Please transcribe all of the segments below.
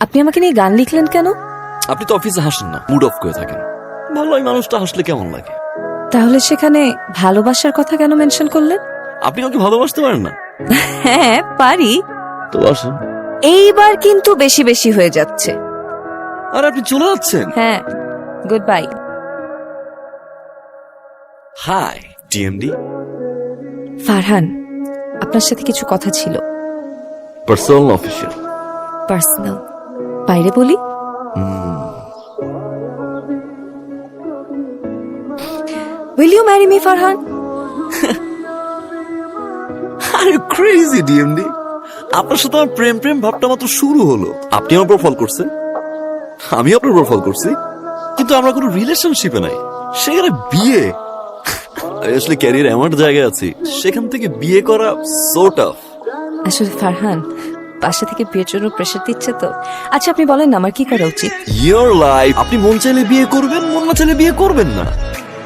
আপনি আমাকে নিয়ে গান লিখলেন কেন? আপনি তো অফিসে হাসেন না মুড অফ করে থাকেন। ভালো এই মানুষটা হাসলে কেমন লাগে? তাহলে সেখানে ভালোবাসার কথা কেন মেনশন করলেন? আপনি কাউকে ভালোবাসতে পারেন না? হ্যাঁ পারি। তো আসেন। এইবার কিন্তু বেশি বেশি হয়ে যাচ্ছে। আর আপনি চলে যাচ্ছেন? হ্যাঁ good bye hi DMD Farhan আপনার সাথে কিছু কথা ছিল। পার্সোনাল অফিসিয়াল পার্সোনাল বাইরে বলি? Will you marry me Farhan আর ক্রেজি ডিএমডি আপনার সাথে আমার প্রেম প্রেম ভাবটা মাত্র শুরু হলো। আপনি আমার উপর ফল করছেন? আমি আপনার উপর ফল করছি? কিন্তু আমরা কোনো রিলেশনশিপে নাই। সেখানে বিয়ে। আসলে ক্যারিয়ার এমন জায়গায় আছি। সেখান থেকে বিয়ে করা সো টাফ আসলে ফারহান বাসা থেকে বিয়ের জন্য প্রেশার দিচ্ছে তো। আচ্ছা আপনি বলেন না আমার কি করা উচিত? ইয়োর লাইফ আপনি মন চাইলে বিয়ে করবেন মন না চাইলে বিয়ে করবেন না।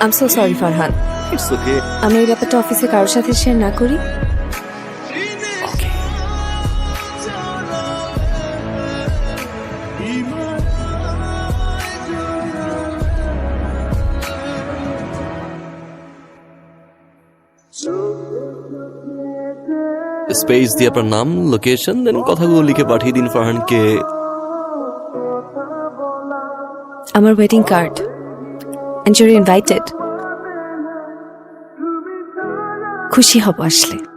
আম so sorry Farhan it's okay আমি এই ব্যাপারটা অফিসে কারোর সাথে শেয়ার না করি। ওকে স্পেস দিয়ে আপনার নাম লোকেশন দেন কথাগুলো লিখে পাঠিয়ে দিন ফারহানকে। আমার wedding card and you're invited খুশি হব আসলে।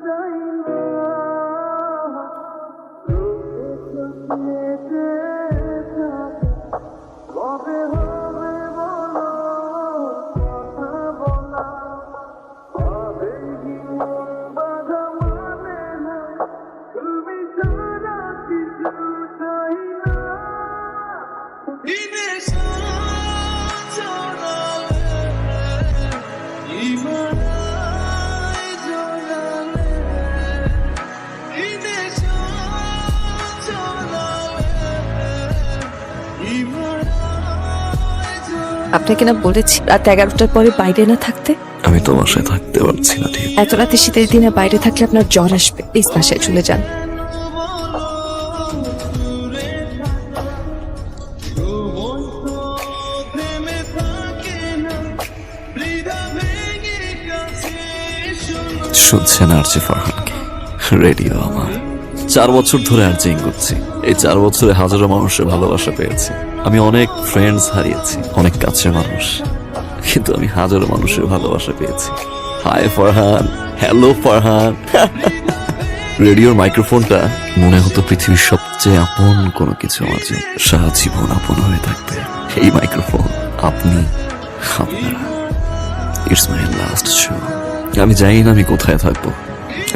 আপনাকে না বলেছি রাত এগারোটার পরে বাইরে না থাকতে? আমি তো বাসায় থাকতে পারছি না ঠিক এত রাতে শীতের দিনে বাইরে থাকলে আপনার জ্বর আসবে। প্লিজ বাসায় চলে যান। শুনছেন আরজে ফারহানকে রেডিও আমার। চার বছর ধরে আর আর্জিং করছি। এই চার বছরে হাজারো মানুষের ভালোবাসা পেয়েছি। আমি অনেক ফ্রেন্ডস হারিয়েছি, অনেক কাছের মানুষ। কিন্তু আমি হাজারো মানুষের ভালোবাসা পেয়েছি। হাই ফারহান হ্যালো ফারহান রেডিওর মাইক্রোফোনটা মনে হতো পৃথিবীর সবচেয়ে আপন কোনো কিছু জন্য। সারা জীবন আপন হয়ে থাকবে এই মাইক্রোফোন আপনি, আপনারা। ইটস মাই লাস্ট শো আমি জানি না আমি কোথায় থাকব।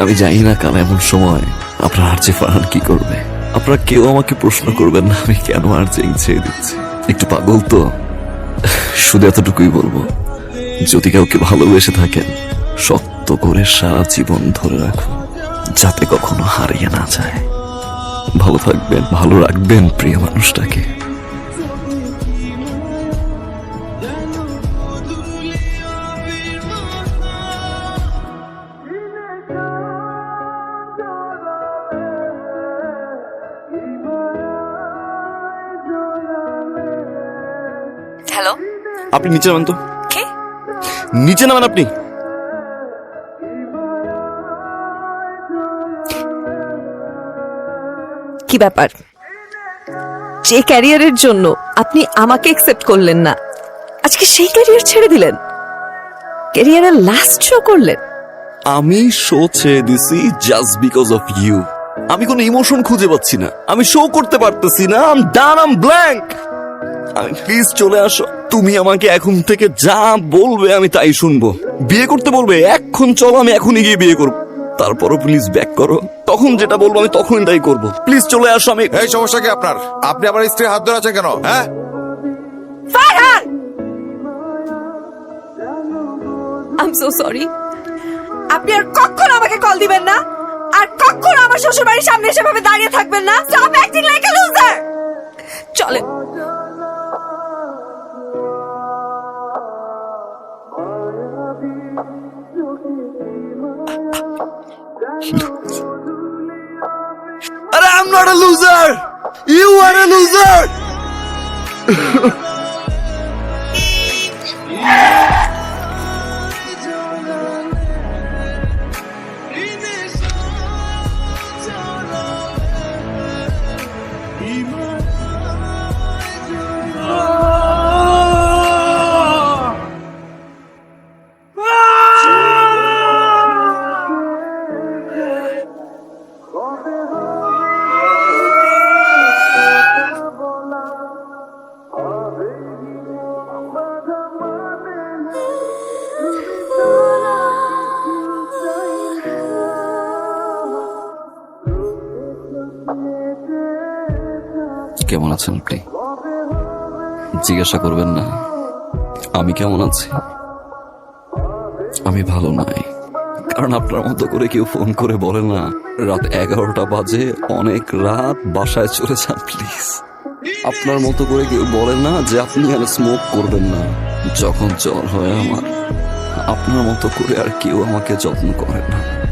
আমি জানি না কাল এমন সময় আপনার আরজে ফারহান কি করবে। আপনারা কেউ আমাকে প্রশ্ন করবেন না, আমি কেন আর ছেড়ে দিচ্ছি? একটু পাগল তো? শুধু এতটুকুই বলব, যদি কাউকে ভালোবেসে থাকেন, শক্ত করে সারা জীবন ধরে রাখুন, যাতে কখনো হারিয়ে না যায়। ভালো থাকবেন, ভালো রাখবেন প্রিয় মানুষটাকে। আপনি নিচে নামেন তো। নিচে নামান আপনি। কি ব্যাপার? যে ক্যারিয়ারের জন্য আপনি আমাকে একসেপ্ট করলেন না আজকে সেই ক্যারিয়ার ছেড়ে দিলেন। ক্যারিয়ারের লাস্ট শো করলেন। আমি শো ছেড়ে দিছি জাস্ট বিকজ অফ ইউ আমি কোনো ইমোশন খুঁজে পাচ্ছি না। আমি শো করতে পারতেছি না। আম ডান আম ব্ল্যাঙ্ক আমি প্লিজ চলে আসো। তুমি আমাকে এখন থেকে যা বলবে আমি তাই শুনব। বিয়ে করতে বলবে এখন চলো আমি এখনই গিয়ে বিয়ে করব। তারপরও প্লিজ ব্যাক করো। তখন যেটা বলব আমি তখনই তাই করব। প্লিজ চলে আসো আমি এই সমস্যা কি আপনার? আপনি আমার স্ত্রীর হাত ধরে আছেন কেন? হ্যাঁ? ফারহান! আই সো সরি আপনি আর কখনো আমাকে কল দিবেন না। আর কখনো আমার শ্বশুর বাড়ির সামনে এসে ভাবে দাঁড়িয়ে থাকবেন না। Stop acting like a loser চলেন। But I'm not a loser! You are a loser! কেমন আছেন আপনি? জিজ্ঞাসা করবেন না। আমি কেমন আছি? আমি ভালো নাই। কারণ আপনার মতো করে কেউ ফোন করে বলে না। রাত এগারোটা বাজে, অনেক রাত, বাসায় চলে যান, প্লিজ। আপনার মতো করে কেউ বলে না যে আপনি আর স্মোক করবেন না। যখন জ্বর হয় আমার, আপনার মতো করে আর কেউ আমাকে যত্ন করে না।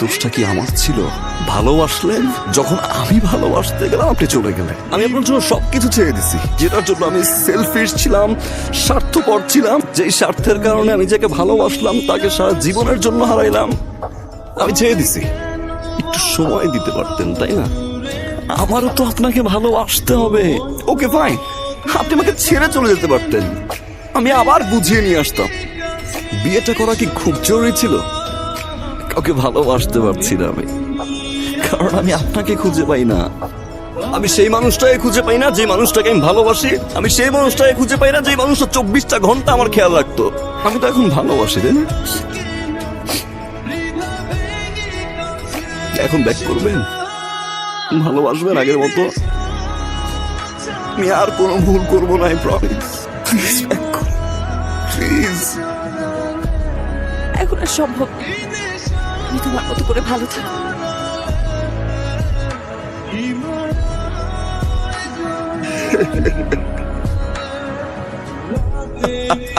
দোষটা কি আমার ছিল? ভালোবাসলেন? যখন আমি ভালোবাসতে গেলাম, আপনি চলে গেলেন। আমি আপনার জন্য সবকিছু ছেড়ে দিছি। যেটার জন্য আমি সেলফিশ ছিলাম, স্বার্থপর ছিলাম। যেই স্বার্থের কারণে আমি যাকে ভালোবাসলাম, তাকে সারা জীবনের জন্য হারাইলাম। আমি ছেড়ে দিছি। একটু সময় দিতে পারতেন, তাই না? আমারও তো আপনাকে ভালোবাসতে হবে। ওকে ফাইন আপনি আমাকে ছেড়ে চলে যেতে পারতেন। আমি আবার বুঝিয়ে নিয়ে আসতাম। বিয়েটা করা কি খুব জরুরি ছিল? কাউকে ভালোবাসতে পারছি না আমি। কারণ আমি আপনাকে খুঁজে পাই না। আমি সেই মানুষটাকে খুঁজে পাই না, যে মানুষটাকে আমি ভালোবাসি। আমি সেই মানুষটাকে খুঁজে পাই না, যে মানুষটা চব্বিশটা ঘণ্টা আমার খেয়াল রাখতো। আমি তো এখন ভালোবাসি, তাই এখন ব্যাক করবেন? ভালোবাসবেন আগের মতো? আমি আর কোনো ভুল করব না প্রমিস প্লিজ এখন আর সম্ভব আমি তোমার মতো করে ভালো থাকব